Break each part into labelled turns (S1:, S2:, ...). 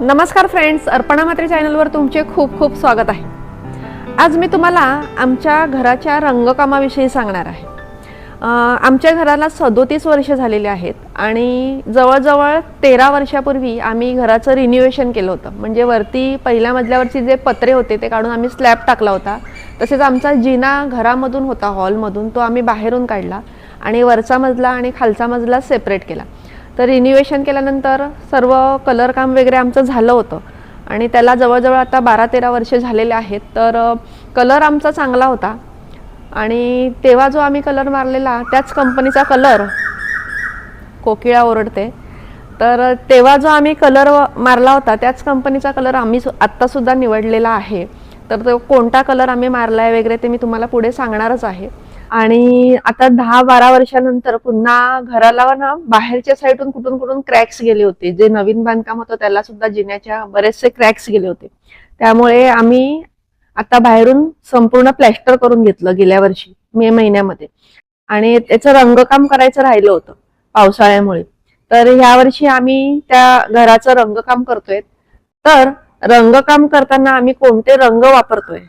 S1: नमस्कार फ्रेंड्स अर्पणा मात्रे चॅनलवर तुमचे खूप खूप स्वागत आहे. आज मी तुम्हाला आमच्या घराच्या रंगकामाविषयी सांगणार आहे. आमच्या घराला सदोतीस वर्ष झालेली आहेत आणि जवळजवळ तेरा वर्षापूर्वी आम्ही घराचं रिन्युएशन केलं होतं. म्हणजे वरती पहिल्या मजल्यावरची जे पत्रे होते ते काढून आम्ही स्लॅब टाकला होता. तसेच आमचा जिना घरामधून होता हॉलमधून तो आम्ही बाहेरून काढला आणि वरचा मजला आणि खालचा मजला सेपरेट केला. तर रिन्युएशन केल्यानंतर सर्व कलर काम वगैरे आमचं झालं होतं. आणि त्याला जवळजवळ आता बारा तेरा वर्षे झालेले आहेत. तर कलर आमचा चांगला होता. आणि तेव्हा जो आम्ही कलर मारलेला त्याच कंपनीचा कलर कोकिळा ओरडते. तर तेव्हा जो आम्ही कलर मारला होता त्याच कंपनीचा कलर आम्ही सु- आत्तासुद्धा निवडलेला आहे. तर तो कोणता कलर आम्ही मारला आहे वगैरे ते मी तुम्हाला पुढे सांगणारच आहे. आणि आता दहा बारा वर्षानंतर पुन्हा घराला ना बाहेरच्या साईडून कुठून कुठून क्रॅक्स गेले होते. जे नवीन बांधकाम होतं त्याला सुद्धा जिन्याच्या बरेचसे क्रॅक्स गेले होते. त्यामुळे आम्ही आता बाहेरून संपूर्ण प्लॅस्टर करून घेतलं गेल्या वर्षी मे महिन्यामध्ये. आणि त्याचं रंगकाम करायचं राहिलं होतं पावसाळ्यामुळे. तर ह्या वर्षी आम्ही त्या घराचं रंगकाम करतोय. तर रंगकाम करताना आम्ही कोणते रंग वापरतोय?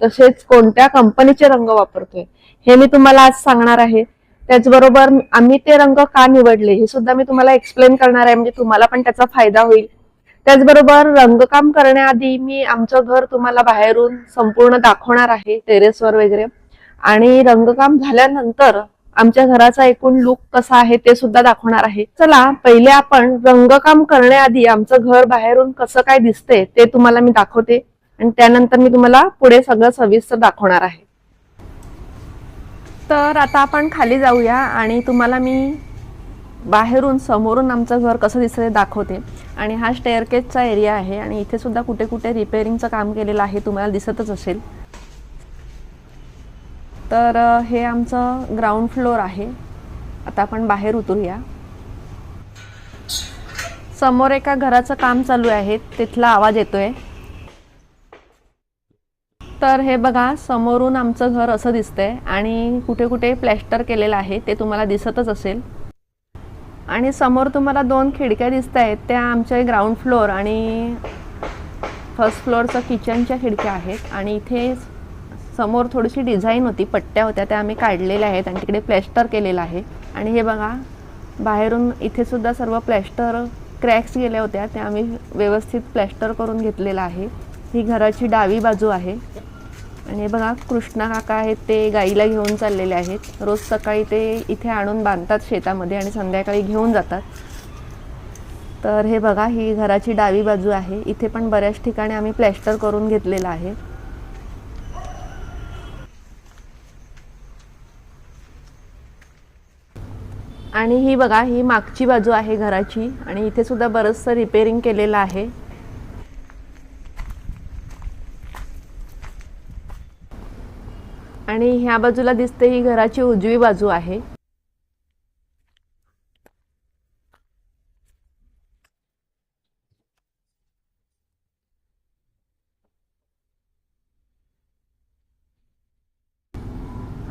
S1: तसेच कोणत्या कंपनीचे रंग वापरतोय? हे मी तुम्हाला आज सांगणार आहे. त्याचबरोबर आम्ही ते रंग का निवडले हे सुद्धा मी तुम्हाला एक्सप्लेन करणार आहे. म्हणजे तुम्हाला पण त्याचा फायदा होईल. त्याचबरोबर रंगकाम करण्याआधी मी आमचं घर तुम्हाला बाहेरून संपूर्ण दाखवणार आहे टेरेसवर वगैरे. आणि रंगकाम झाल्यानंतर आमच्या घराचा एकूण लुक कसा आहे ते सुद्धा दाखवणार आहे. चला पहिले आपण रंगकाम करण्याआधी आमचं घर बाहेरून कसं काय दिसते ते तुम्हाला मी दाखवते. आणि त्यानंतर मी तुम्हाला पुढे सगळं सविस्तर दाखवणार आहे. तर आता आपण खाली जाऊया आणि तुम्हाला मी बाहेरून समोरून आमचं घर कसं दिसतं ते दाखवते. आणि हा स्टेअरकेजचा एरिया आहे आणि इथे सुद्धा कुठे कुठे रिपेअरिंगचं काम केलेलं आहे तुम्हाला दिसतच असेल. तर हे आमचं ग्राउंड फ्लोअर आहे. आता आपण बाहेर उतरूया. समोर एका घराचं काम चालू आहे तिथला आवाज येतोय. तर हे बघा समोरून आमचं घर असं दिसतंय आणि कुठे कुठे प्लॅस्टर केलेलं आहे ते तुम्हाला दिसतच असेल. आणि समोर तुम्हाला दोन खिडक्या दिसत आहेत त्या आमच्या ग्राउंड फ्लोअर आणि फर्स्ट फ्लोअरचं किचनच्या खिडक्या आहेत. आणि इथे समोर थोडीशी डिझाईन होती पट्ट्या होत्या त्या आम्ही काढलेल्या आहेत आणि तिकडे प्लॅस्टर केलेलं आहे. आणि हे बघा बाहेरून इथे सुद्धा सर्व प्लॅस्टर क्रॅक्स गेल्या होत्या त्या आम्ही व्यवस्थित प्लॅस्टर करून घेतलेलं आहे. ही घराची डावी बाजू आहे. आणि बघा कृष्णा काका आहेत ते गाईला घेऊन चाललेले आहेत. रोज सकाळी ते इथे आणून बांधतात शेतामध्ये आणि संध्याकाळी घेऊन जातात. तर हे बघा ही घराची डावी बाजू आहे. इथे पण बऱ्याच ठिकाणी आम्ही प्लॅस्टर करून घेतलेलं आहे. आणि ही बघा ही मागची बाजू आहे घराची. आणि इथे सुद्धा बरंचसं रिपेरिंग केलेलं आहे. आणि ह्या बाजूला दिसते ही घराची उजवी बाजू आहे.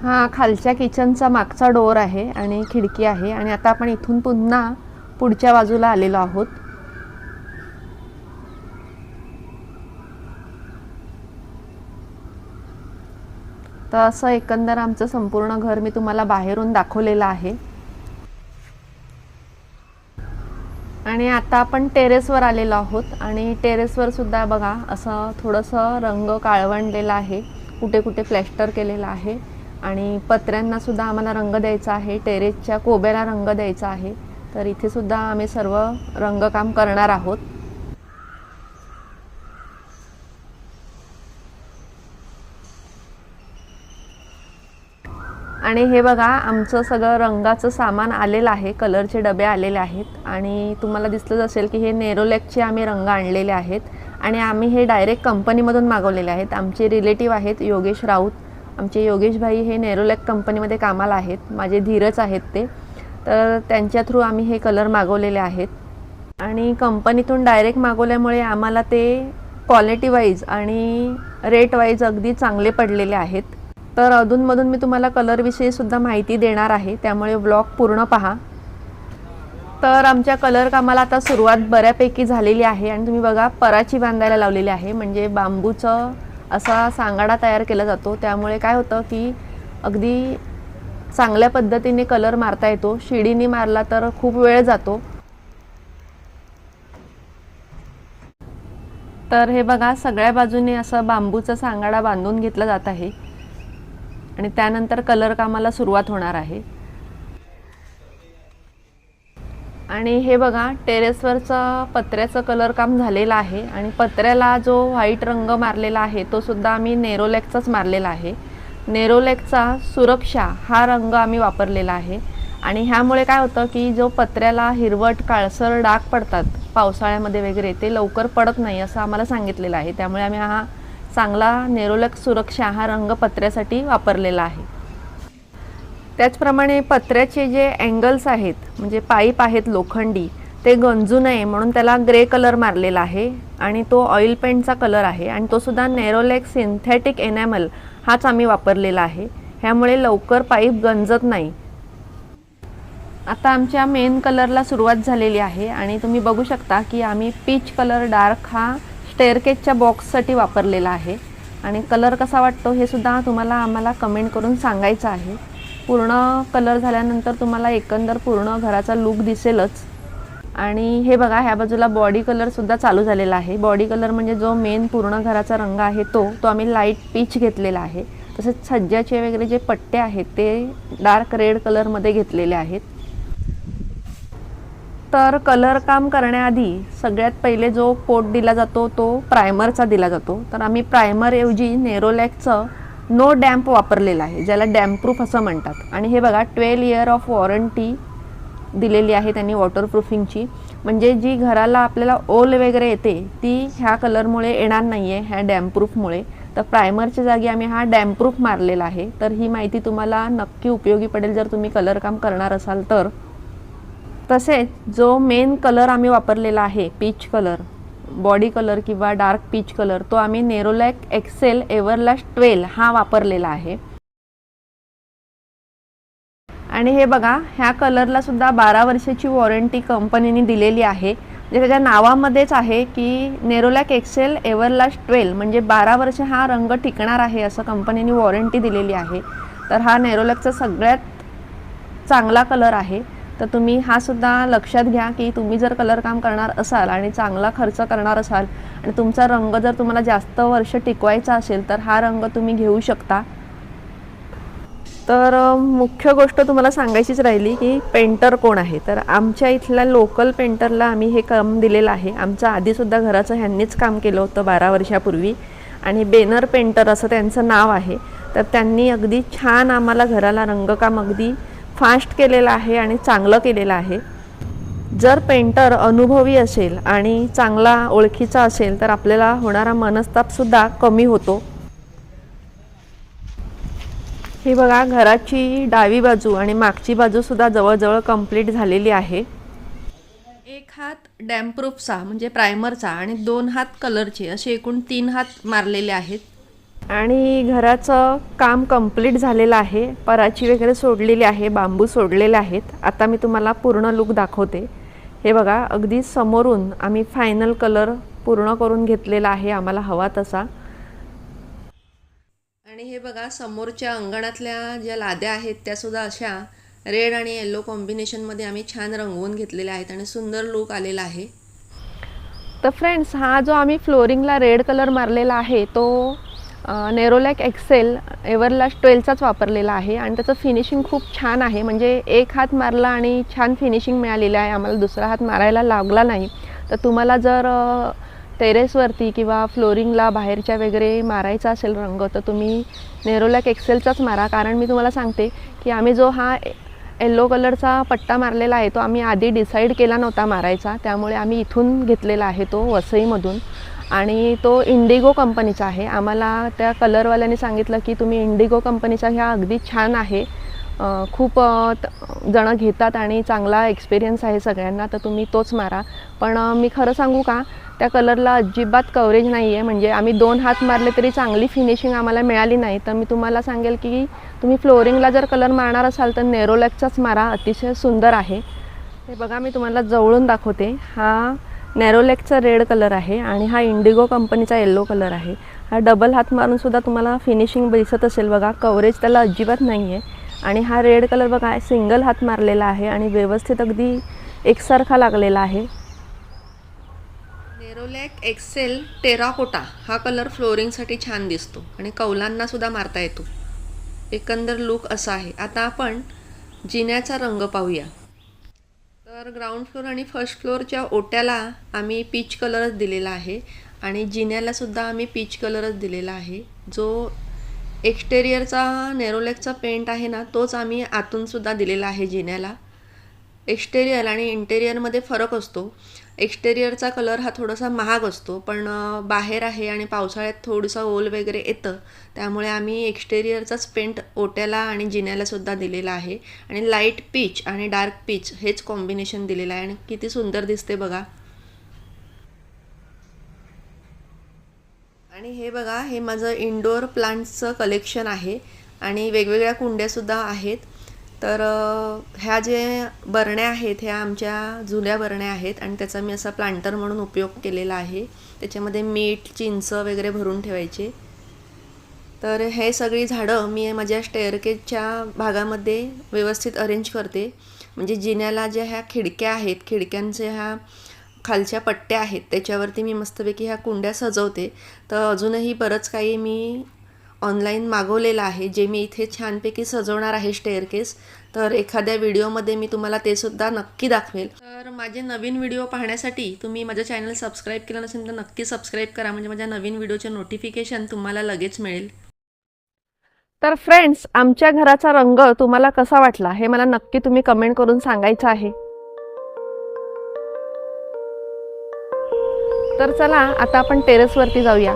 S1: हा खालच्या किचनचा मागचा डोअर आहे आणि खिडकी आहे आणि आता आपण इथून पुन्हा पुढच्या बाजूला आलेलो आहोत. तर असं एकंदर आमचं संपूर्ण घर मी तुम्हाला बाहेरून दाखवलेलं आहे. आणि आता आपण टेरेसवर आलेलो आहोत. आणि टेरेसवर सुद्धा बघा असं थोडंसं रंग काळवंडलेला आहे. कुठे कुठे प्लॅस्टर केलेलं आहे. आणि पत्र्यांना सुद्धा आम्हाला रंग द्यायचा आहे. टेरेसच्या कोब्याला रंग द्यायचा आहे. तर इथे सुद्धा आम्ही सर्व रंगकाम करणार आहोत. आणि हे बघा आमचं सगळं रंगाचं सामान आलेलं आहे कलरचे डबे आलेले आहेत. आणि तुम्हाला दिसलंच असेल की हे नेरोलॅकचे आम्ही रंग आणलेले आहेत. आणि आम्ही हे डायरेक्ट कंपनीमधून मागवलेले आहेत. आमचे रिलेटिव्ह आहेत योगेश राऊत. आमचे योगेश भाई हे नेरोलॅक कंपनीमध्ये कामाला आहेत. माझे धीरच आहेत ते. तर त्यांच्या थ्रू आम्ही हे कलर मागवलेले आहेत. आणि कंपनीतून डायरेक्ट मागवल्यामुळे आम्हाला ते क्वालिटी वाईज आणि रेट वाईज अगदी चांगले पडलेले आहेत. तर अधूनमधून मी तुम्हाला कलरविषयी सुद्धा माहिती देणार आहे. त्यामुळे ब्लॉग पूर्ण पहा. तर आमच्या कलर कामाला आता सुरुवात बऱ्यापैकी झालेली आहे आणि तुम्ही बघा पराची बांधायला लावलेली आहे. म्हणजे बांबूचं असा सांगाडा तयार केला जातो. त्यामुळे काय होतं की अगदी चांगल्या पद्धतीने कलर मारता येतो. शिडीने मारला तर खूप वेळ जातो. तर हे बघा सगळ्या बाजूने असं बांबूचा सांगाडा बांधून घेतला जात आहे. आणि त्यानंतर कलर कामाला सुरुवात होणार आहे. आणि हे बघा टेरेसवरचं पत्र्याचं कलर काम झालेलं आहे आणि पत्र्याला जो व्हाईट रंग मारलेला आहे तो सुद्धा आम्ही नेरोलॅकचाच मारलेला आहे. नेरोलॅकचा सुरक्षा हा रंग आम्ही वापरलेला आहे. आणि ह्यामुळे काय होतं की जो पत्र्याला हिरवट काळसर डाग पडतात पावसाळ्यामध्ये वगैरे ते लवकर पडत नाही असं आम्हाला सांगितलेलं आहे. त्यामुळे आम्ही हा चांगला नेरोलॅक सुरक्षा हा रंग पत्र्यासाठी वापरलेला आहे. त्याचप्रमाणे पत्र्याचे जे अँगल्स आहेत म्हणजे पाईप आहेत लोखंडी ते गंजू नये म्हणून त्याला ग्रे कलर मारलेला आहे आणि तो ऑइल पेंटचा कलर आहे आणि तो सुद्धा नेरोलॅक सिंथेटिक एनॅमल हाच आम्ही वापरलेला आहे. ह्यामुळे लवकर पाईप गंजत नाही. आता आमच्या मेन कलरला सुरुवात झालेली आहे आणि तुम्ही बघू शकता की आम्ही पीच कलर डार्क हा स्टेअरकेजच्या बॉक्ससाठी वापरलेला आहे. आणि कलर कसा वाटतो हे सुद्धा तुम्हाला आम्हाला कमेंट करून सांगायचं आहे. पूर्ण कलर झाल्यानंतर तुम्हाला एकंदर पूर्ण घराचा लुक दिसेलच. आणि हे बघा ह्या बाजूला बॉडी कलरसुद्धा चालू झालेला आहे. बॉडी कलर म्हणजे जो मेन पूर्ण घराचा रंग आहे तो तो आम्ही लाइट पीच घेतलेला आहे. तसेच सज्जाचे वगैरे जे पट्टे आहेत ते डार्क रेड कलरमध्ये घेतलेले आहेत. तर कलर काम करण्याआधी सगळ्यात पहिले जो कोट दिला जातो तो प्रायमरचा दिला जातो. तर आम्ही प्रायमरऐवजी नेरोलॅकचं नो डॅम्प वापरलेलं आहे ज्याला डॅम्पप्रूफ असं म्हणतात. आणि हे बघा ट्वेल्व इयर ऑफ वॉरंटी दिलेली आहे त्यांनी वॉटरप्रूफिंगची म्हणजे जी घराला आपल्याला ओल वगैरे येते ती ह्या कलरमुळे येणार नाही आहे ह्या डॅम्पप्रूफमुळे तर प्रायमरच्या जागी आम्ही हा डॅम्पप्रूफ मारलेला आहे. तर ही माहिती तुम्हाला नक्की उपयोगी पडेल जर तुम्ही कलर काम करणार असाल तर. तसेच जो मेन कलर आम्ही वापरलेला आहे पीच कलर बॉडी कलर किंवा डार्क पीच कलर तो आम्ही नेरोलॅक एक्सेल एव्हरलास्ट ट्वेल हा वापरलेला आहे. आणि हे बघा ह्या कलरला सुद्धा बारा वर्षाची वॉरंटी कंपनीने दिलेली आहे. जे त्याच्या नावामध्येच आहे की नेरोलॅक एक्सेल एव्हरलास्ट ट्वेल म्हणजे बारा वर्ष हा रंग टिकणार आहे असं कंपनीने वॉरंटी दिलेली आहे. तर हा नेरोलॅकचा सगळ्यात चांगला कलर आहे. तर तुम्ही हा सुद्धा लक्षात घ्या की तुम्ही जर कलर काम करणार असाल आणि चांगला खर्च करणार असाल आणि तुमचा रंग जर तुम्हाला जास्त वर्ष टिकवायचा असेल तर हा रंग तुम्ही घेऊ शकता. तर मुख्य गोष्ट तुम्हाला सांगायचीच राहिली की पेंटर कोण आहे? तर आमच्या इथल्या लोकल पेंटरला आम्ही हे काम दिलेलं आहे. आमचं आधीसुद्धा घराचं ह्यांनीच काम केलं होतं बारा वर्षापूर्वी. आणि बेनर पेंटर असं त्यांचं नाव आहे. तर त्यांनी अगदी छान आम्हाला घराला रंगकाम अगदी फास्ट केलेलं आहे आणि चांगलं केलेलं आहे. जर पेंटर अनुभवी असेल आणि चांगला ओळखीचा असेल तर आपल्याला होणारा मनस्तापसुद्धा कमी होतो. ही बघा घराची डावी बाजू आणि मागची बाजूसुद्धा जवळजवळ कंप्लीट झालेली आहे. एक हात डॅम्प्रूफचा म्हणजे प्रायमरचा आणि दोन हात कलरचे असे एकूण तीन हात मारलेले आहेत. आणि घराचं काम कंप्लीट झालेलं आहे. पराची वगैरे सोडलेली आहे बांबू सोडलेले आहेत. आता मी तुम्हाला पूर्ण लुक दाखवते. हे बघा अगदी समोरून आम्ही फायनल कलर पूर्ण करून घेतलेला आहे आम्हाला हवा तसा. आणि हे बघा समोरच्या अंगणातल्या ज्या लाद्या आहेत त्या सुद्धा अशा रेड आणि येलो कॉम्बिनेशनमध्ये आम्ही छान रंगवून घेतलेल्या आहेत आणि सुंदर लुक आलेला आहे. तर फ्रेंड्स हा जो आम्ही फ्लोरिंगला रेड कलर मारलेला आहे तो नेरोलॅक एक्सेल एव्हरलास्ट ट्वेल्वचाच वापरलेला आहे आणि त्याचं फिनिशिंग खूप छान आहे. म्हणजे एक हात मारला आणि छान फिनिशिंग मिळालेलं आहे. आम्हाला दुसरा हात मारायला लागला नाही. तर तुम्हाला जर टेरेसवरती किंवा फ्लोरिंगला बाहेरच्या वगैरे मारायचा असेल रंग तर तुम्ही नेरोलॅक एक्सेलचाच मारा. कारण मी तुम्हाला सांगते की आम्ही जो हा येल्लो कलरचा पट्टा मारलेला आहे तो आम्ही आधी डिसाईड केला नव्हता मारायचा. त्यामुळे आम्ही इथून घेतलेला आहे तो वसईमधून. आणि तो इंडिगो कंपनीचा आहे. आम्हाला त्या कलरवाल्याने सांगितलं की तुम्ही इंडिगो कंपनीचा ह्या अगदी छान आहे. खूप जणं घेतात आणि चांगला एक्सपिरियन्स आहे सगळ्यांना तर तुम्ही तोच मारा. पण मी खरं सांगू का? त्या कलरला अजिबात कवरेज नाही आहे म्हणजे आम्ही दोन हात मारले तरी चांगली फिनिशिंग आम्हाला मिळाली नाही. तर मी तुम्हाला सांगेल की तुम्ही फ्लोरिंगला जर कलर मारणार असाल तर नेरोलॅकचाच मारा. अतिशय सुंदर आहे. हे बघा मी तुम्हाला जवळून दाखवते. हा नॅरोलेकचा रेड कलर आहे आणि हा इंडिगो कंपनीचा येल्लो कलर आहे. हा डबल हात मारून सुद्धा तुम्हाला फिनिशिंग दिसत असेल बघा. कवरेज त्याला अजिबात नाही आहे आणि हा रेड कलर बघा सिंगल हात मारलेला आहे आणि व्यवस्थित अगदी एकसारखा लागलेला आहे. नेरोलॅक एक्सेल टेराकोटा हा कलर फ्लोरिंगसाठी छान दिसतो आणि कौलांना सुद्धा मारता येतो. एकंदर लुक असा आहे. आता आपण जिन्याचा रंग पाहूया. तर ग्राउंड फ्लोअर आणि फर्स्ट फ्लोअरच्या ओट्याला आम्ही पीच कलरच दिलेला आहे. आणि जिन्यालासुद्धा आम्ही पीच कलरच दिलेला आहे. जो एक्सटेरियरचा नेरोलेकचा पेंट आहे ना तोच आम्ही आतूनसुद्धा दिलेला आहे जिन्याला. एक्सटेरियर आणि इंटेरियरमध्ये फरक असतो. एक्सटेरियरचा कलर हा थोडासा महाग असतो पण बाहेर आहे आणि पावसाळ्यात थोडंसं ओल वगैरे येतं त्यामुळे आम्ही एक्सटेरियरचाच पेंट ओट्याला आणि जिन्यालासुद्धा दिलेला आहे. आणि लाइट पीच आणि डार्क पीच हेच कॉम्बिनेशन दिलेलं आहे आणि किती सुंदर दिसते बघा. आणि हे बघा हे माझं इंडोअर प्लांट्सचं कलेक्शन आहे आणि वेगवेगळ्या कुंड्यासुद्धा आहेत. तर ह्या जे बरण्या आहेत ह्या आमच्या जुन्या बरण्या आहेत आणि त्याचा मी असा प्लांटर म्हणून उपयोग केलेला आहे. त्याच्यामध्ये मीठ चिंच वगैरे भरून ठेवायचे. तर हे सगळी झाडं मी माझ्या स्टेअरकेजच्या भागामध्ये व्यवस्थित अरेंज करते. म्हणजे जिन्याला ज्या ह्या खिडक्या आहेत खिडक्यांचे ह्या खालच्या पट्ट्या आहेत त्याच्यावरती मी मस्तपैकी ह्या कुंड्या सजवते. तर अजूनही बरंच काही मी ऑनलाईन मागवलेलं आहे जे मी इथे छानपैकी सजवणार आहे स्टेअरकेस तर एखाद्या व्हिडिओमध्ये मी तुम्हाला ते सुद्धा नक्की दाखवेल. तर माझे नवीन व्हिडिओ पाहण्यासाठी तुम्ही माझं चॅनल सबस्क्राईब केलं नसेल तर नक्की सबस्क्राईब करा म्हणजे माझ्या नवीन व्हिडिओचे नोटिफिकेशन तुम्हाला लगेच मिळेल. तर फ्रेंड्स आमच्या घराचा रंग तुम्हाला कसा वाटला हे मला नक्की तुम्ही कमेंट करून सांगायचं आहे. तर चला आता आपण टेरेसवरती जाऊया.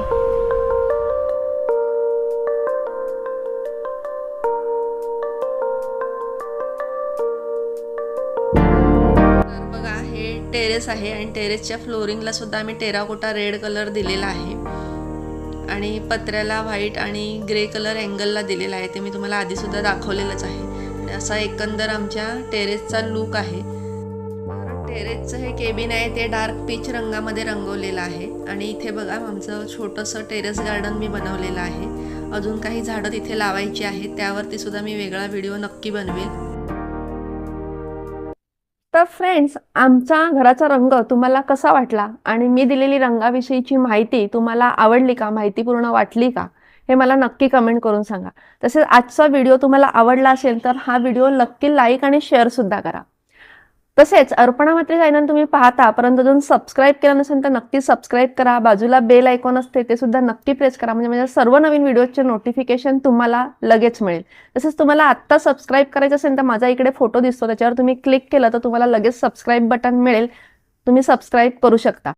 S1: टेरेस आहे आणि टेरेसच्या फ्लोरिंगला सुद्धा आम्ही टेराकोटा रेड कलर दिलेला आहे. आणि पत्र्याला व्हाईट आणि ग्रे कलर अँगलला दिलेला आहे. ते मी तुम्हाला आधीसुद्धा दाखवलेलंच आहे. असा एकंदर आमच्या टेरेसचा लूक आहे. टेरेसचं हे केबिन आहे ते डार्क पीच रंगामध्ये रंगवलेलं आहे. आणि इथे बघा आमचं छोटंसं टेरेस गार्डन मी बनवलेलं आहे. अजून काही झाडं तिथे लावायची आहेत त्यावरती सुद्धा मी वेगळा व्हिडिओ नक्की बनवेल. तर फ्रेंड्स आमचा घराचा रंग तुम्हाला कसा वाटला? आणि मी दिलेली रंगाविषयीची माहिती तुम्हाला आवडली का? माहितीपूर्ण वाटली का? हे मला नक्की कमेंट करून सांगा. तसेच आजचा व्हिडिओ तुम्हाला आवडला असेल तर हा व्हिडिओ नक्की लाईक आणि शेअर सुद्धा करा. तसेच अर्पणा मात्र चॅनल तुम्ही पाहता परंतु अजून सबस्क्राईब केलं नसेल तर नक्की सबस्क्राईब करा. बाजूला बेल आयकॉन असते ते सुद्धा नक्की प्रेस करा. म्हणजे माझ्या सर्व नवीन व्हिडिओचे नोटिफिकेशन तुम्हाला लगेच मिळेल. तसेच तुम्हाला आत्ता सबस्क्राईब करायचं असेल तर माझा इकडे फोटो दिसतो त्याच्यावर तुम्ही क्लिक केलं तर तुम्हाला लगेच सबस्क्राईब बटन मिळेल. तुम्ही सबस्क्राईब करू शकता.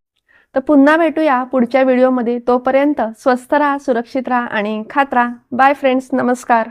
S1: तर पुन्हा भेटूया पुढच्या व्हिडिओमध्ये तोपर्यंत स्वस्थ राहा सुरक्षित राहा आणि खात राहा. बाय फ्रेंड्स नमस्कार.